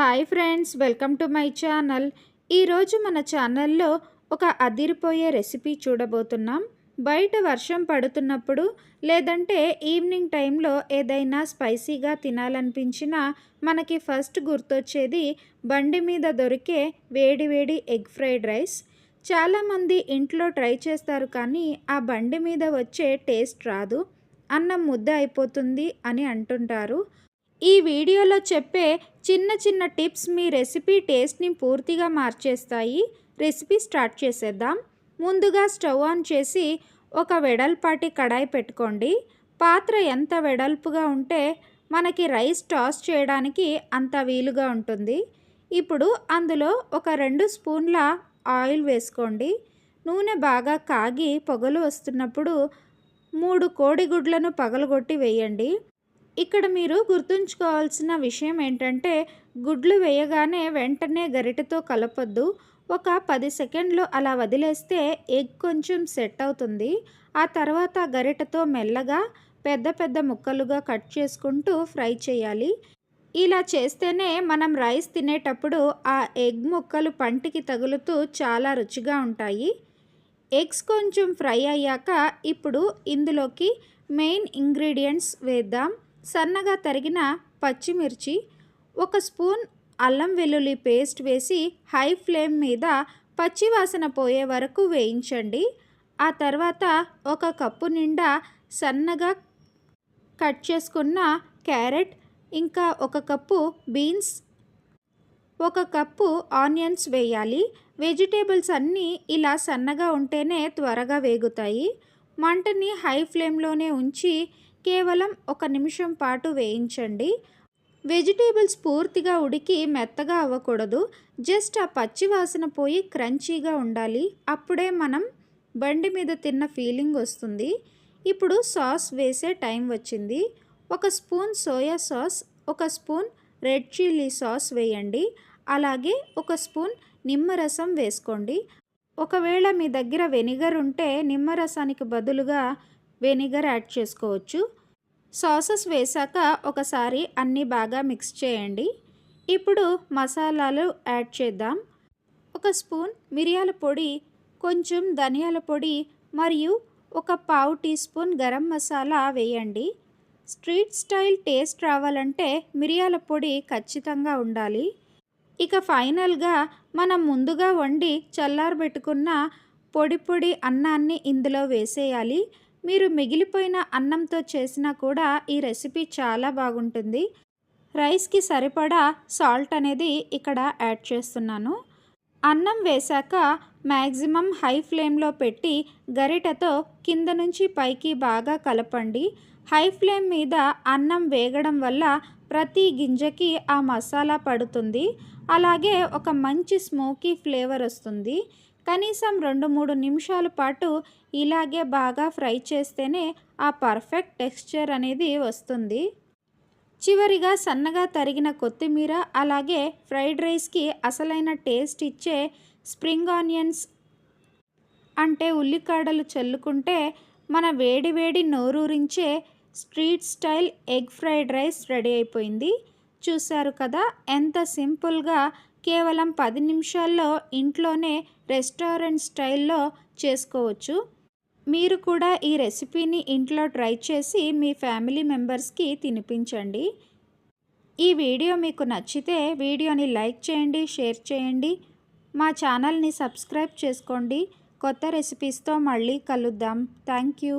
Hi friends welcome to my channel. ఈరోజు మన ఛానల్లో ఒక అదిరిపోయే రెసిపీ చూడబోతున్నాం. బయట వర్షం పడుతున్నప్పుడు లేదంటే ఈవినింగ్ టైంలో ఏదైనా స్పైసీగా తినాలనిపించినా మనకి ఫస్ట్ గుర్తొచ్చేది బండి మీద దొరికే వేడి వేడి ఎగ్ ఫ్రైడ్ రైస్. చాలామంది ఇంట్లో ట్రై చేస్తారు కానీ ఆ బండి మీద వచ్చే టేస్ట్ రాదు. అన్నం ముద్ద అయిపోతుంది అని అంటుంటారు. ఈ వీడియోలో చెప్పే చిన్న చిన్న టిప్స్ మీ రెసిపీ టేస్ట్ని పూర్తిగా మార్చేస్తాయి. రెసిపీ స్టార్ట్ చేసేద్దాం. ముందుగా స్టవ్ ఆన్ చేసి ఒక వెడల్పాటి కడాయి పెట్టుకోండి. పాత్ర ఎంత వెడల్పుగా ఉంటే మనకి రైస్ టాస్ చేయడానికి అంత వీలుగా ఉంటుంది. ఇప్పుడు అందులో ఒక రెండు స్పూన్ల ఆయిల్ వేసుకోండి. నూనె బాగా కాగి పొగలు వస్తున్నప్పుడు మూడు కోడిగుడ్లను పగలగొట్టి వేయండి. ఇక్కడ మీరు గుర్తుంచుకోవాల్సిన విషయం ఏంటంటే గుడ్లు వేయగానే వెంటనే గరిటెతో కలపొద్దు. ఒక పది సెకండ్లు అలా వదిలేస్తే ఎగ్ కొంచెం సెట్ అవుతుంది. ఆ తర్వాత గరిటెతో మెల్లగా పెద్ద పెద్ద ముక్కలుగా కట్ చేసుకుంటూ ఫ్రై చేయాలి. ఇలా చేస్తేనే మనం రైస్ తినేటప్పుడు ఆ ఎగ్ ముక్కలు పంటికి తగులుతూ చాలా రుచిగా ఉంటాయి. ఎగ్స్ కొంచెం ఫ్రై అయ్యాక ఇప్పుడు ఇందులోకి మెయిన్ ఇంగ్రీడియంట్స్ వేద్దాం. సన్నగా తరిగిన పచ్చిమిర్చి ఒక స్పూన్ అల్లం వెల్లుల్లి పేస్ట్ వేసి హై ఫ్లేమ్ మీద పచ్చివాసన పోయే వరకు వేయించండి. ఆ తర్వాత ఒక కప్పు నిండా సన్నగా కట్ చేసుకున్న క్యారెట్ ఇంకా ఒక కప్పు బీన్స్ ఒక కప్పు ఆనియన్స్ వేయాలి. వెజిటేబుల్స్ అన్నీ ఇలా సన్నగా ఉంటేనే త్వరగా వేగుతాయి. మంటని హై ఫ్లేమ్లోనే ఉంచి కేవలం ఒక నిమిషం పాటు వేయించండి. వెజిటేబుల్స్ పూర్తిగా ఉడికి మెత్తగా అవ్వకూడదు. జస్ట్ ఆ పచ్చి వాసన పోయి క్రంచీగా ఉండాలి. అప్పుడే మనం బండి మీద తిన్న ఫీలింగ్ వస్తుంది. ఇప్పుడు సాస్ వేసే టైం వచ్చింది. ఒక స్పూన్ సోయా సాస్ ఒక స్పూన్ రెడ్ చిల్లీ సాస్ వేయండి. అలాగే ఒక స్పూన్ నిమ్మరసం వేసుకోండి. ఒకవేళ మీ దగ్గర వెనిగర్ ఉంటే నిమ్మరసానికి బదులుగా వెనిగర్ యాడ్ చేసుకోవచ్చు. సాసెస్ వేసాక ఒకసారి అన్నీ బాగా మిక్స్ చేయండి. ఇప్పుడు మసాలాలు యాడ్ చేద్దాం. ఒక స్పూన్ మిరియాల పొడి కొంచెం ధనియాల పొడి మరియు ఒక పావు టీ స్పూన్ గరం మసాలా వేయండి. స్ట్రీట్ స్టైల్ టేస్ట్ రావాలంటే మిరియాల పొడి ఖచ్చితంగా ఉండాలి. ఇక ఫైనల్గా మనం ముందుగా వండి చల్లారబెట్టుకున్న పొడి పొడి అన్నాన్ని ఇందులో వేసేయాలి. మీరు మిగిలిపోయిన అన్నంతో చేసినా కూడా ఈ రెసిపీ చాలా బాగుంటుంది. రైస్కి సరిపడా సాల్ట్ అనేది ఇక్కడ యాడ్ చేస్తున్నాను. అన్నం వేశాక మ్యాక్సిమం హై ఫ్లేమ్లో పెట్టి గరిటెతో కింద నుంచి పైకి బాగా కలపండి. హై ఫ్లేమ్ మీద అన్నం వేగడం వల్ల ప్రతి గింజకి ఆ మసాలా పడుతుంది. అలాగే ఒక మంచి స్మోకీ ఫ్లేవర్ వస్తుంది. కనీసం రెండు మూడు నిమిషాల పాటు ఇలాగే బాగా ఫ్రై చేస్తేనే ఆ పర్ఫెక్ట్ టెక్స్చర్ అనేది వస్తుంది. చివరిగా సన్నగా తరిగిన కొత్తిమీర అలాగే ఫ్రైడ్ రైస్కి అసలైన టేస్ట్ ఇచ్చే స్ప్రింగ్ ఆనియన్స్ అంటే ఉల్లికాడలు చల్లుకుంటే మన వేడి వేడి నోరూరించే street style egg fried rice ready అయిపోయింది. చూశారు కదా? ఎంత సింపుల్గా కేవలం పది నిమిషాల్లో ఇంట్లోనే రెస్టారెంట్ స్టైల్లో చేసుకోవచ్చు. మీరు కూడా ఈ రెసిపీని ఇంట్లో ట్రై చేసి మీ ఫ్యామిలీ మెంబర్స్కి తినిపించండి. ఈ వీడియో మీకు నచ్చితే వీడియోని లైక్ చేయండి షేర్ చేయండి. మా ఛానల్ని సబ్స్క్రైబ్ చేసుకోండి. కొత్త రెసిపీస్తో మళ్ళీ కలుద్దాం. Thank you